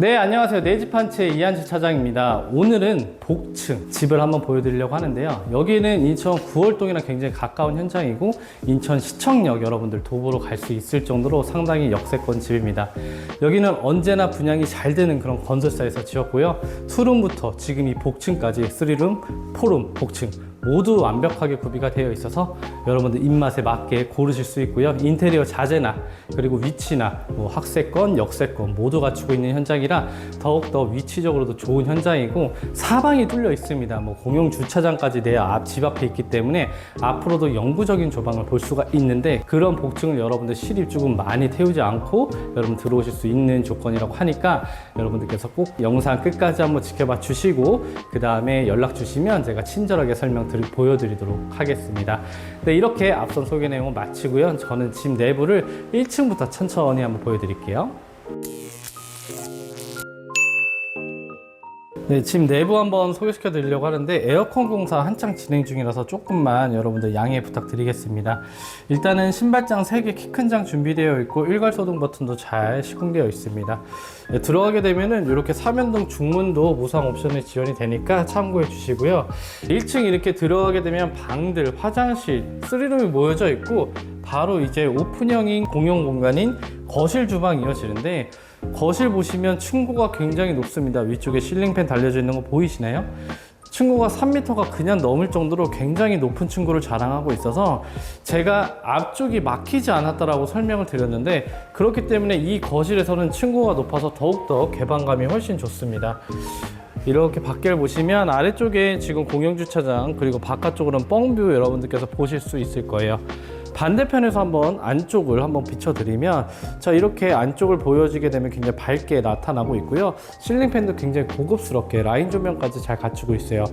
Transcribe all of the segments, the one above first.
네, 안녕하세요. 내집 한채 이한주 차장입니다. 오늘은 복층 집을 한번 보여드리려고 하는데요. 여기는 인천 구월동이랑 굉장히 가까운 현장이고 인천 시청역 여러분들 도보로 갈 수 있을 정도로 상당히 역세권 집입니다. 여기는 언제나 분양이 잘 되는 그런 건설사에서 지었고요. 투룸부터 지금 이 복층까지 3룸, 4룸, 복층 모두 완벽하게 구비가 되어 있어서 여러분들 입맛에 맞게 고르실 수 있고요. 인테리어 자재나 그리고 위치나 뭐 학세권, 역세권 모두 갖추고 있는 현장이라 더욱더 위치적으로도 좋은 현장이고 사방이 뚫려 있습니다. 뭐 공용 주차장까지 내 앞집 앞에 있기 때문에 앞으로도 영구적인 조방을 볼 수가 있는데 그런 복층을 여러분들 실입 주금 많이 태우지 않고 여러분 들어오실 수 있는 조건이라고 하니까 여러분들께서 꼭 영상 끝까지 한번 지켜봐 주시고 그 다음에 연락 주시면 제가 친절하게 설명 드리, 보여드리도록 하겠습니다. 네, 이렇게 앞선 소개 내용을 마치고요. 저는 집 내부를 1층부터 천천히 한번 보여드릴게요. 네, 집 내부 한번 소개시켜 드리려고 하는데 에어컨 공사 한창 진행 중이라서 조금만 여러분들 양해 부탁드리겠습니다. 일단은 신발장 3개 키 큰 장 준비되어 있고 일괄 소등 버튼도 잘 시공되어 있습니다. 네, 들어가게 되면은 이렇게 사면등 중문도 무상 옵션이 지원이 되니까 참고해 주시고요. 1층 이렇게 들어가게 되면 방들, 화장실, 3룸이 모여져 있고 바로 이제 오픈형인 공용 공간인 거실 주방 이어지는데 거실 보시면 층고가 굉장히 높습니다. 위쪽에 실링팬 달려져 있는 거 보이시나요? 층고가 3m가 그냥 넘을 정도로 굉장히 높은 층고를 자랑하고 있어서 제가 앞쪽이 막히지 않았다라고 설명을 드렸는데 그렇기 때문에 이 거실에서는 층고가 높아서 더욱더 개방감이 훨씬 좋습니다. 이렇게 밖을 보시면 아래쪽에 지금 공영 주차장 그리고 바깥쪽으로는 뻥뷰 여러분들께서 보실 수 있을 거예요. 반대편에서 한번 안쪽을 한번 비춰드리면 자 이렇게 안쪽을 보여지게 되면 굉장히 밝게 나타나고 있고요. 실링팬도 굉장히 고급스럽게 라인 조명까지 잘 갖추고 있어요.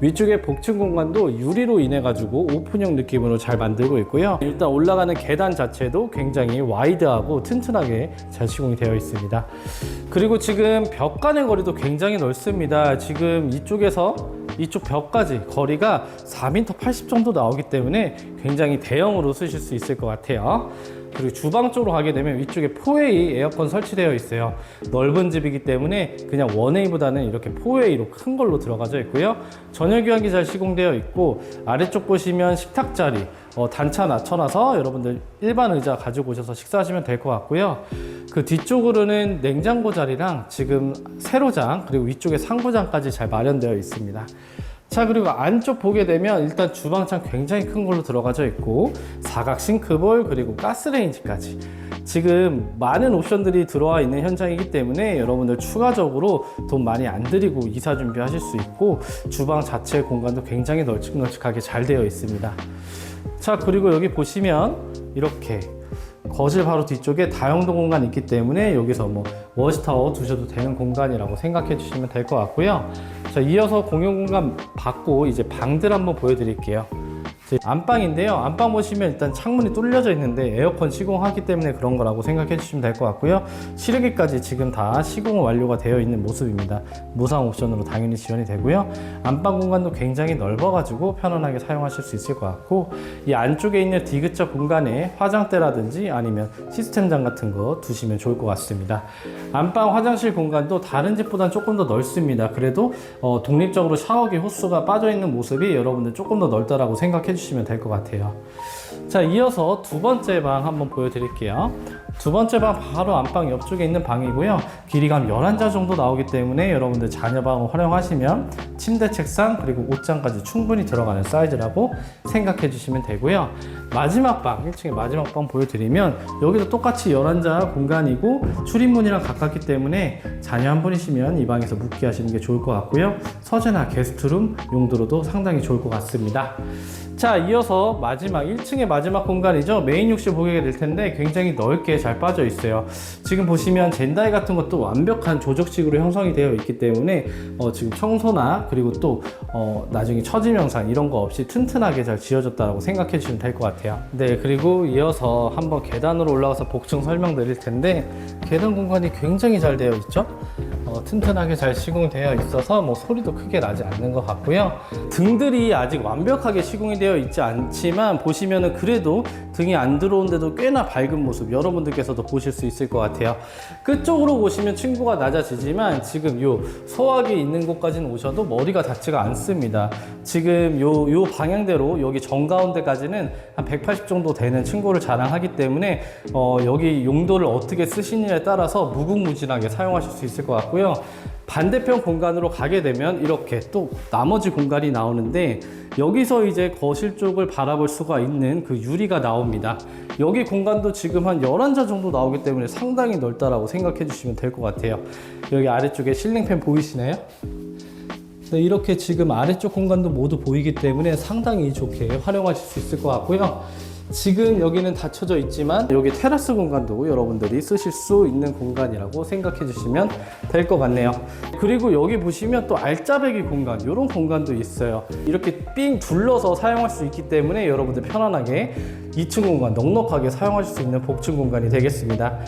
위쪽에 복층 공간도 유리로 인해 가지고 오픈형 느낌으로 잘 만들고 있고요. 일단 올라가는 계단 자체도 굉장히 와이드하고 튼튼하게 잘 시공이 되어 있습니다. 그리고 지금 벽 간의 거리도 굉장히 넓습니다. 지금 이쪽에서 이쪽 벽까지 거리가 4m 80 정도 나오기 때문에 굉장히 대형으로 쓰실 수 있을 것 같아요. 그리고 주방 쪽으로 가게 되면 위쪽에 4웨이 에어컨 설치되어 있어요. 넓은 집이기 때문에 그냥 1웨이보다는 이렇게 4웨이로 큰 걸로 들어가져 있고요. 전열 교환기 잘 시공되어 있고 아래쪽 보시면 식탁 자리 어, 단차 낮춰놔서 여러분들 일반 의자 가지고 오셔서 식사하시면 될 것 같고요. 그 뒤쪽으로는 냉장고 자리랑 지금 세로장 그리고 위쪽에 상부장까지 잘 마련되어 있습니다. 자 그리고 안쪽 보게 되면 일단 주방창 굉장히 큰 걸로 들어가져 있고 사각 싱크볼 그리고 가스레인지까지 지금 많은 옵션들이 들어와 있는 현장이기 때문에 여러분들 추가적으로 돈 많이 안 들이고 이사 준비하실 수 있고 주방 자체 공간도 굉장히 널찍널찍하게 잘 되어 있습니다. 자 그리고 여기 보시면 이렇게 거실 바로 뒤쪽에 다용도 공간 있기 때문에 여기서 뭐 워시타워 두셔도 되는 공간이라고 생각해 주시면 될 것 같고요. 자 이어서 공용 공간 받고 이제 방들 한번 보여드릴게요. 안방인데요. 안방 보시면 일단 창문이 뚫려져 있는데 에어컨 시공하기 때문에 그런 거라고 생각해 주시면 될 것 같고요. 실외기까지 지금 다 시공 완료가 되어 있는 모습입니다. 무상 옵션으로 당연히 지원이 되고요. 안방 공간도 굉장히 넓어가지고 편안하게 사용하실 수 있을 것 같고 이 안쪽에 있는 디귿자 공간에 화장대라든지 아니면 시스템장 같은 거 두시면 좋을 것 같습니다. 안방 화장실 공간도 다른 집보다 조금 더 넓습니다. 그래도 어, 독립적으로 샤워기 호스가 빠져 있는 모습이 여러분들 조금 더 넓다라고 생각해 주시면 될 것 같아요. 자, 이어서 두 번째 방 한번 보여드릴게요. 두 번째 방 바로 안방 옆쪽에 있는 방이고요. 길이가 한 11자 정도 나오기 때문에 여러분들 자녀방을 활용하시면 침대, 책상, 그리고 옷장까지 충분히 들어가는 사이즈라고 생각해 주시면 되고요. 마지막 방, 1층의 마지막 방 보여드리면 여기도 똑같이 11자 공간이고 출입문이랑 가깝기 때문에 자녀 한 분이시면 이 방에서 묵게 하시는 게 좋을 것 같고요. 서재나 게스트룸 용도로도 상당히 좋을 것 같습니다. 자, 이어서 마지막 1층의 마지막 공간이죠. 메인 욕실 보게 될 텐데 굉장히 넓게 잘 빠져 있어요. 지금 보시면 젠다이 같은 것도 완벽한 조적식으로 형성이 되어 있기 때문에 어, 지금 청소나 그리고 또 어, 나중에 처짐 영상 이런 거 없이 튼튼하게 잘 지어졌다고 생각해 주시면 될 것 같아요. 네, 그리고 이어서 한번 계단으로 올라가서 복층 설명드릴 텐데 계단 공간이 굉장히 잘 되어 있죠. 어, 어, 튼튼하게 잘 시공되어 있어서 뭐 소리도 크게 나지 않는 것 같고요. 등들이 아직 완벽하게 시공이 되어 있지 않지만 보시면은 그래도 등이 안 들어온데도 꽤나 밝은 모습 여러분들께서도 보실 수 있을 것 같아요. 끝쪽으로 보시면 층고가 낮아지지만 지금 요 소화기 있는 곳까지는 오셔도 머리가 닿지가 않습니다. 지금 요, 요 방향대로 여기 정가운데까지는 한 180 정도 되는 층고를 자랑하기 때문에 어, 여기 용도를 어떻게 쓰시느냐에 따라서 무궁무진하게 사용하실 수 있을 것 같 고요. 반대편 공간으로 가게 되면 이렇게 또 나머지 공간이 나오는데 여기서 이제 거실 쪽을 바라볼 수가 있는 그 유리가 나옵니다. 여기 공간도 지금 한 11자 정도 나오기 때문에 상당히 넓다라고 생각해 주시면 될 것 같아요. 여기 아래쪽에 실링팬 보이시나요? 네, 이렇게 지금 아래쪽 공간도 모두 보이기 때문에 상당히 좋게 활용하실 수 있을 것 같고요. 지금 여기는 닫혀져 있지만 여기 테라스 공간도 여러분들이 쓰실 수 있는 공간이라고 생각해 주시면 될 것 같네요. 그리고 여기 보시면 또 알짜배기 공간 이런 공간도 있어요. 이렇게 삥 둘러서 사용할 수 있기 때문에 여러분들 편안하게 2층 공간 넉넉하게 사용하실 수 있는 복층 공간이 되겠습니다.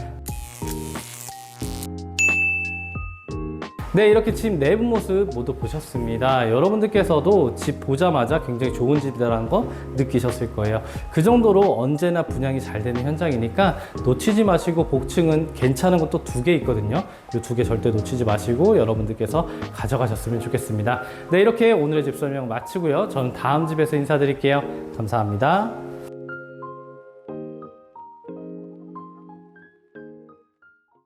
네, 이렇게 집 내부 모습 모두 보셨습니다. 여러분들께서도 집 보자마자 굉장히 좋은 집이라는 거 느끼셨을 거예요. 그 정도로 언제나 분양이 잘 되는 현장이니까 놓치지 마시고 복층은 괜찮은 것도 두 개 있거든요. 이 두 개 절대 놓치지 마시고 여러분들께서 가져가셨으면 좋겠습니다. 네, 이렇게 오늘의 집 설명 마치고요. 저는 다음 집에서 인사드릴게요. 감사합니다.